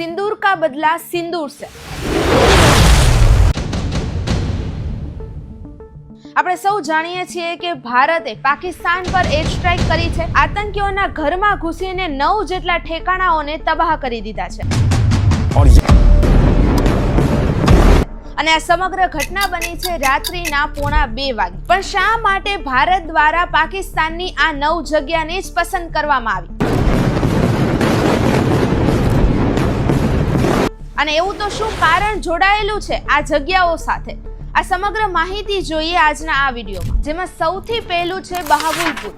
સિંદૂર કા બદલા સિંદૂર સે આપણે સૌ જાણીએ છીએ કે ભારતે પાકિસ્તાન પર એર સ્ટ્રાઇક કરી છે. આતંકીઓના ઘરમાં ઘૂસીને નવ જેટલા ઠેકાણાઓને તબાહ કરી દીધા છે. અને આ સમગ્ર ઘટના બની છે રાત્રિના પોણા બે વાગે. પણ શા માટે ભારત દ્વારા પાકિસ્તાનની આ નવ જગ્યાને જ પસંદ કરવામાં આવી? અને એવું તો શું કારણ જોડાયેલું છે આ જગ્યાઓ સાથે? આ સમગ્ર માહિતી જોઈએ આજના આ વિડીયોમાં, જેમાં સૌથી પહેલું છે બહાવુલપુર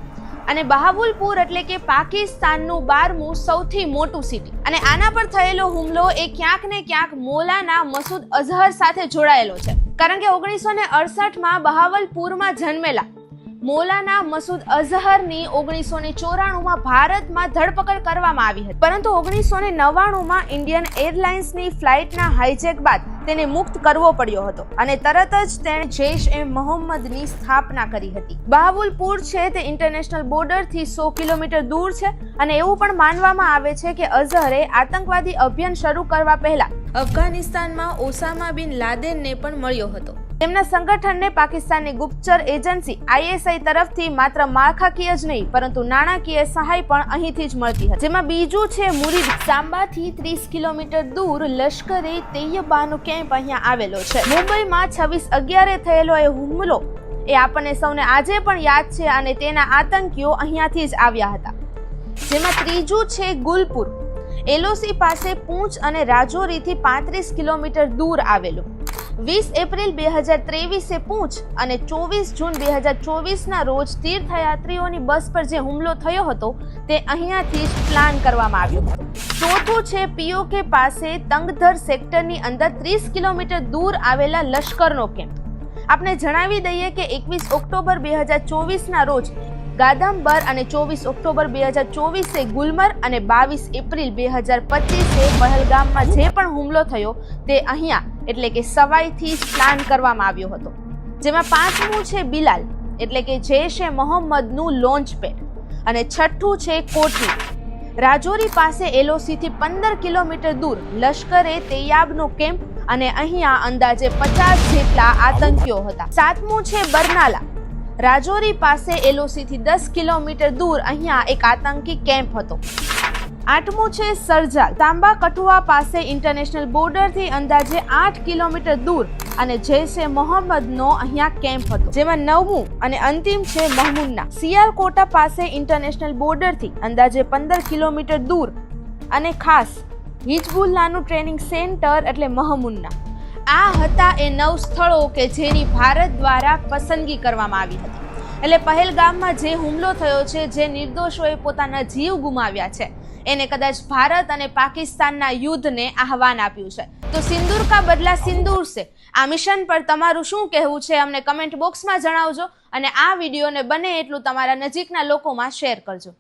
અને બહાવુલપુર એટલે કે પાકિસ્તાનનું બારમું સૌથી મોટું સિટી અને આના પર થયેલો હુમલો એ ક્યાંક ને ક્યાંક મોલાના મસૂદ અઝહર સાથે જોડાયેલો છે. કારણ કે ઓગણીસો ને અડસઠમાં બહાવલપુરમાં જન્મેલા મોલાના મસૂદ અઝહરની ઓગણીસો ને ચોરાણુંમાં ભારતમાં ધરપકડ કરવામાં આવી હતી. પરંતુ ઓગણીસો ને નવ્વાણુંમાં ઇન્ડિયન એરલાઇન્સની ફ્લાઇટના હાઇજેક બાદ તેને મુક્ત કરવો પડ્યો હતો અને તરત જ તેણે જૈશ એ મોહમ્મદની સ્થાપના કરી હતી. બહાવુલપુર છે તે ઇન્ટરનેશનલ બોર્ડરથી સો કિલોમીટર દૂર છે અને એવું પણ માનવામાં આવે છે કે અઝહરે આતંકવાદી અભિયાન શરૂ કરવા પહેલા અફઘાનિસ્તાનમાં ઓસામા બિન લાદેનને પણ મળ્યો હતો. તેમના સંગઠનને પાકિસ્તાનની ગુપ્તચર એજન્સી આઈએસઆઈ તરફથી માત્ર માળખાકીય જ નહીં, પરંતુ નાણાકીય સહાય પણ અહીંથી જ મળતી હતી. જેમાં બીજું છે, મુરીદ સાંબાથી ત્રીસ કિલોમીટર દૂર લશ્કરે તૈયબાનો કેમ્પ અહીંયા આવેલો છે. મુંબઈમાં છવ્વીસ અગિયારે થયેલો એ હુમલો એ આપણને સૌને આજે પણ યાદ છે અને તેના આતંકીઓ અહીંયાથી જ આવ્યા હતા. જેમાં ત્રીજું છે, ગુલપુર. એલઓસી પાસે પૂંચ અને રાજૌરીથી પાંત્રીસ કિલોમીટર દૂર આવેલું. વીસ એપ્રિલ બે હજાર ત્રેવીસે પૂંછ અને ચોવીસ જૂન બે હજાર ચોવીસના રોજ તીર્થયાત્રીઓની બસ પર જે હુમલો થયો હતો, તે અહીંયાથી જ પ્લાન કરવામાં આવ્યો હતો. ચોથું છે પીઓકે પાસે તંગધર સેક્ટરની અંદર ત્રીસ કિલોમીટર દૂર આવેલા લશ્કરનો કેમ્પ. આપણે જણાવી દઈએ કે એકવીસ ઓક્ટોબર બે હજાર ચોવીસના રોજ ગાદમ્બર અને ચોવીસ ઓક્ટોબર બે હજાર ચોવીસે ગુલમર અને બાવીસ એપ્રિલ બે હજાર પચીસે પહલગામમાં જે પણ હુમલો થયો, તે અહીંયા એટલે કે સવાઈથી જ પ્લાન કરવામાં આવ્યો હતો. જેમાં પાંચમું છે બિલાલ, એટલે કે જૈશ એ મોહમ્મદનું લોન્ચ પેડ અને છઠ્ઠું છે કોઠી રાજૌરી પાસે એલઓસીથી પંદર કિલોમીટર દૂર લશ્કરે તૈયાબનો કેમ્પ અને અહીંયા અંદાજે પચાસ જેટલા આતંકીઓ હતા. સાતમું છે બરનાલા. રાજૌરી પાસે એલઓસીથી દસ કિલોમીટર દૂર અહીંયા એક આતંકી કેમ્પ હતો. આઠમું છે સરજાલ. તાંબા કઠુઆ પાસે ઇન્ટરનેશનલ બોર્ડરથી અંદાજે આઠ કિલોમીટર દૂર અને જૈશે મોહમ્મદનો અહીંયા કેમ્પ હતો. જેમાં નવમું અને અંતિમ છે મહમૂદના. સિયાલકોટા પાસે ઇન્ટરનેશનલ બોર્ડરથી અંદાજે પંદર કિલોમીટર દૂર અને ખાસ હિજબુલ્લાનું ટ્રેનિંગ સેન્ટર એટલે મહમૂદના. આ હતા એ નવ સ્થળો કે જેની ભારત દ્વારા પસંદગી કરવામાં આવી હતી. એટલે પહેલગામમાં જે હુમલો થયો છે, જે નિર્દોષોએ પોતાના જીવ ગુમાવ્યા છે એને કદાચ ભારત અને પાકિસ્તાનના યુદ્ધને આહવાન આપ્યું છે. તો સિંદૂર કા બદલા સિંદૂર છે આ મિશન પર તમારું શું કહેવું છે અમને કમેન્ટ બોક્સમાં જણાવજો અને આ વિડીયોને બને એટલું તમારા નજીકના લોકોમાં શેર કરજો.